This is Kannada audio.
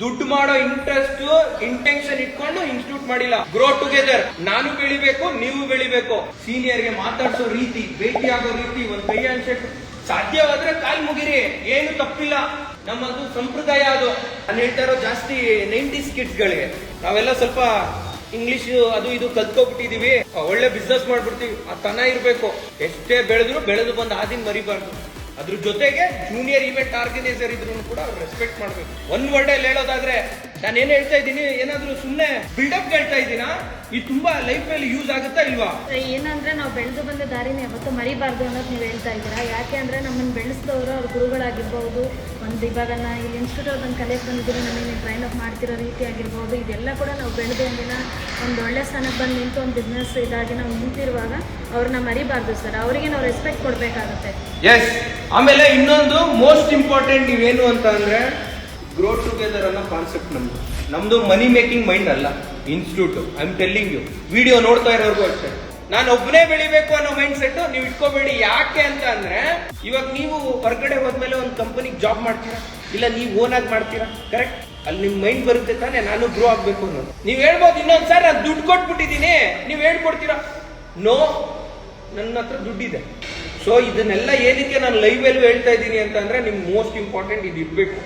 ದುಡ್ಡು ಮಾಡೋ ಇಂಟ್ರೆಸ್ಟ್ ಇಂಟೆನ್ಷನ್ ಇಟ್ಕೊಂಡು ಇನ್ಸ್ಟಿಟ್ಯೂಟ್ ಮಾಡಿಲ್ಲ. ಗ್ರೋ ಟುಗೆದರ್ ನಾನು ಬೆಳಿಬೇಕು, ನೀವು ಬೆಳಿಬೇಕು. ಸೀನಿಯರ್ಗೆ ಮಾತಾಡ್ಸೋ ರೀತಿ, ಭೇಟಿ ಆಗೋ ರೀತಿ, ಒಂದ್ ಕೈ ಅನ್ಸೆಟ್. ಸಾಧ್ಯವಾದ್ರೆ ಕಾಲ್ ಮುಗಿರಿ. ಏನು ತಪ್ಪಿಲ್ಲ. ನಮ್ಮದು ಸಂಪ್ರದಾಯ ಅದು. ನಾನು ಹೇಳ್ತಾ ಇರೋ ಜಾಸ್ತಿ ನೈಂಟೀಸ್ ಕಿಡ್ಸ್ ಗಳಿಗೆ ನಾವೆಲ್ಲ ಸ್ವಲ್ಪ ಇಂಗ್ಲಿಷ್ ಅದು ಇದು ಕಲ್ತ್ಕೊಬಿಟ್ಟಿದೀವಿ. ಒಳ್ಳೆ ಬಿಸ್ನೆಸ್ ಮಾಡ್ಬಿಡ್ತೀವಿ. ಆ ತನ ಇರ್ಬೇಕು. ಎಷ್ಟೇ ಬೆಳೆದ್ರು ಬೆಳೆದು ಬಂದ ಆದಿನ ಮರಿಬಾರ್ದು. ಅದ್ರ ಜೊತೆಗೆ ಜೂನಿಯರ್ ಇವೆಂಟ್ ಆರ್ಗನೈಸರ್ ಇದ್ರು ಕೂಡ ರೆಸ್ಪೆಕ್ಟ್ ಮಾಡ್ಬೇಕು. ಒಂದ್ ವರ್ಡ್ ಅಲ್ಲಿ ಹೇಳೋದಾದ್ರೆ ನಾನು ಏನ್ ಹೇಳ್ತಾ ಇದ್ದೀನಿ ಏನಾದ್ರೂ ಸುಮ್ನೆ ಬಿಲ್ಡಪ್ ಹೇಳ್ತಾ ಇದ್ದೀನಾ? ಇದು ತುಂಬಾ ಲೈಫ್ ಅಲ್ಲಿ ಯೂಸ್ ಆಗುತ್ತಾ ಇಲ್ವಾ? ಏನಂದ್ರೆ ನಾವು ಬೆಳೆದು ಬಂದ ದಾರಿನ ಯಾವತ್ತೂ ಮರಿಬಾರ್ದು ಅನ್ನೋದು ನೀವು ಹೇಳ್ತಾ ಇದ್ದೀರಾ? ಯಾಕೆ ಅಂದ್ರೆ ನಮ್ಮನ್ನು ಬೆಳೆಸಿದವರು ಅವ್ರ ಗುರುಗಳಾಗಿರ್ಬೋದು ಒಂದು ಇವಾಗನ ಇಲ್ಲಿ ಇನ್ಸ್ಟಿಟ್ಯೂಟ್ ಒಂದು ಕಲೆ ಬಂದಿದ್ರು ನಮಗೆ ಟ್ರೈನ್ ಅಪ್ ಮಾಡ್ತಿರೋ ರೀತಿ ಆಗಿರ್ಬೋದು ಇದೆಲ್ಲ ಕೂಡ ನಾವು ಬೆಳೆದು ಒಂದಿನ ಒಂದು ಒಳ್ಳೆ ಸ್ಥಾನಕ್ಕೆ ಬಂದು ನಿಂತು ಒಂದು ಬಿಸ್ನೆಸ್ ಇದಾಗಿ ನಾವು ನಿಂತಿರುವಾಗ ಅವ್ರನ್ನ ಮರಿಬಾರ್ದು ಸರ್. ಅವರಿಗೆ ನಾವು ರೆಸ್ಪೆಕ್ಟ್ ಕೊಡಬೇಕಾಗುತ್ತೆ. ಎಸ್ ಆಮೇಲೆ ಇನ್ನೊಂದು ಮೋಸ್ಟ್ ಇಂಪಾರ್ಟೆಂಟ್ ನೀವೇನು ಅಂತ ಅಂದರೆ ಗ್ರೋ ಟುಗೆದರ್ ಅನ್ನೋ ಕಾನ್ಸೆಪ್ಟ್ ನಮ್ದು. ನಮ್ದು ಮನಿ ಮೇಕಿಂಗ್ ಮೈಂಡ್ ಅಲ್ಲ institute I am telling you video ನೋಡ್ತಾ ಇರೋರ್ಗು ಅಷ್ಟೇ. ನಾನು ಒಬ್ಬನೇ ಬೆಳಿಬೇಕು ಅನ್ನೋ ಮೈಂಡ್ ಸೆಟ್ ನೀವು ಇಟ್ಕೋಬೇಡಿ. ಯಾಕೆ ಅಂತ ಅಂದ್ರೆ, ಇವಾಗ ನೀವು ಹೊರಗಡೆ ಹೋದ್ಮೇಲೆ ಒಂದು ಕಂಪನಿಗೆ ಜಾಬ್ ಮಾಡ್ತೀರಾ? ಇಲ್ಲ ನೀವು ಓನ್ ಆಗಿ ಮಾಡ್ತೀರಾ? ಕರೆಕ್ಟ್ ಅಲ್ಲಿ ನಿಮ್ ಮೈಂಡ್ ಬರುತ್ತೆ ತಾನೇ, ನಾನು ಗ್ರೋ ಆಗ್ಬೇಕು ಅನ್ನೋದು. ನೀವು ಹೇಳ್ಬೋದು ಇನ್ನೊಂದ್ಸಾರಿ ನಾನು ದುಡ್ಡು ಕೊಟ್ಬಿಟ್ಟಿದ್ದೀನಿ. ನೀವು ಹೇಳ್ಕೊಡ್ತೀರಾ? ನೋ ನನ್ನ ಹತ್ರ ದುಡ್ಡಿದೆ. ಸೊ ಇದನ್ನೆಲ್ಲ ಏನಕ್ಕೆ ನಾನು ಲೈವ್ ಅಲ್ಲೂ ಹೇಳ್ತಾ ಇದ್ದೀನಿ ಅಂತಂದ್ರೆ ನಿಮ್ ಮೋಸ್ಟ್ ಇಂಪಾರ್ಟೆಂಟ್ ಇದು ಇರ್ಬೇಕು.